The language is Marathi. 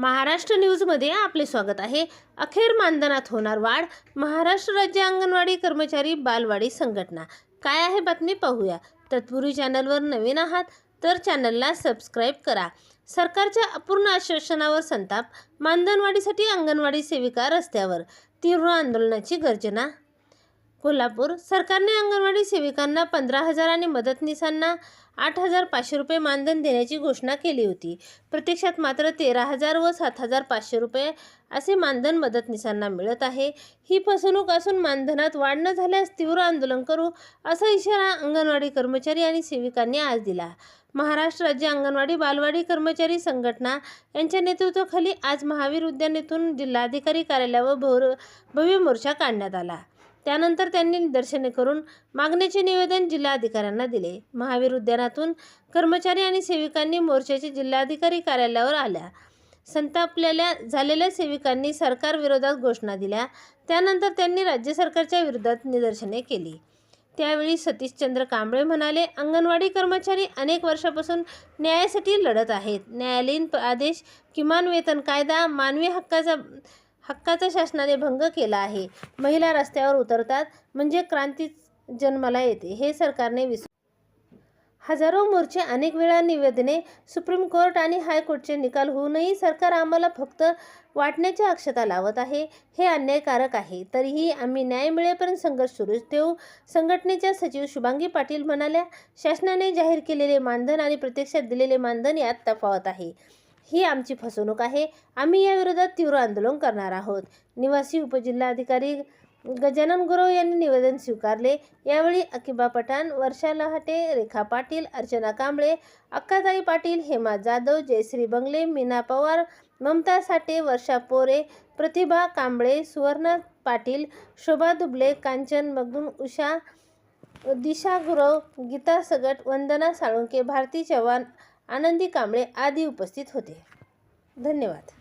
महाराष्ट्र न्यूजमध्ये आपले स्वागत आहे. अखेर मानधनात होणार वाढ महाराष्ट्र राज्य अंगणवाडी कर्मचारी बालवाडी संघटना. काय आहे बातमी पाहूया. तत्पूर्वी चॅनलवर नवीन आहात तर चॅनलला सबस्क्राईब करा. सरकारच्या अपूर्ण आश्वासनावर संताप मानधनवाढीसाठी अंगणवाडी सेविका रस्त्यावर. तीव्र आंदोलनाची गर्जना कोल्हापूर. सरकारने अंगणवाडी सेविकांना पंधरा हजार आणि मदतनीसांना आठ हजार पाचशे रुपये मानधन देण्याची घोषणा केली होती. प्रत्यक्षात मात्र तेरा हजार व सात हजार पाचशे रुपये असे मानधन मदतनीसांना मिळत आहे. ही फसवणूक असून मानधनात वाढ न झाल्यास तीव्र आंदोलन करू असा इशारा अंगणवाडी कर्मचारी आणि सेविकांनी आज दिला. महाराष्ट्र राज्य अंगणवाडी बालवाडी कर्मचारी संघटना यांच्या नेतृत्वाखाली आज महावीर उद्यान येथून जिल्हाधिकारी कार्यालयावर भव्य भव्य मोर्चा काढण्यात आला. त्यानंतर त्यांनी निदर्शने करून मागण्याचे निवेदन जिल्हाधिकाऱ्यांना दिले. महावीर उद्यानातून कर्मचारी आणि सेविकांनी मोर्चाचे जिल्हाधिकारी कार्यालयावर आल्या. संतापलेल्या झालेल्या सेविकांनी सरकारविरोधात घोषणा दिल्या. त्यानंतर त्यांनी राज्य सरकारच्या विरोधात निदर्शने केली. त्यावेळी सतीशचंद्र कांबळे म्हणाले अंगणवाडी कर्मचारी अनेक वर्षापासून न्यायासाठी लढत आहेत. न्यायालयीन आदेश किमान वेतन कायदा मानवी हक्काचा हक्काचा शासनाने भंग केला आहे. महिला रस्त्यावर उतरतात म्हणजे क्रांती जन्माला येते हे सरकारने विसरू हजारो मोर्चे अनेक वेळा निवेदने सुप्रीम कोर्ट आणि हायकोर्टचे निकाल होऊनही सरकार आम्हाला फक्त वाटण्याच्या अक्षता लावत आहे हे अन्यायकारक आहे. तरीही आम्ही न्याय मिळेपर्यंत संघर्ष सुरूच ठेवू संघटनेच्या सचिव शुभांगी पाटील म्हणाल्या शासनाने जाहीर केलेले मानधन आणि प्रत्यक्षात दिलेले मानधन यात तफावत आहे. ही आमची फसवणूक आहे. आम्ही याविरोधात तीव्र आंदोलन करणार आहोत. निवासी उपजिल्हाधिकारी गजानन गुरव यांनी निवेदन स्वीकारले. यावेळी अकिबा पठाण वर्षा लहाटे रेखा पाटील अर्चना कांबळे अक्काताई पाटील हेमा जाधव जयश्री बंगले मीना पवार ममता साठे वर्षा पोरे प्रतिभा कांबळे सुवर्णा पाटील शोभा दुबले कांचन मगदूम उषा दिशा गुरव गीता सगट वंदना साळुंके भारती चव्हाण आनंदी कांबळे आदी उपस्थित होते. धन्यवाद.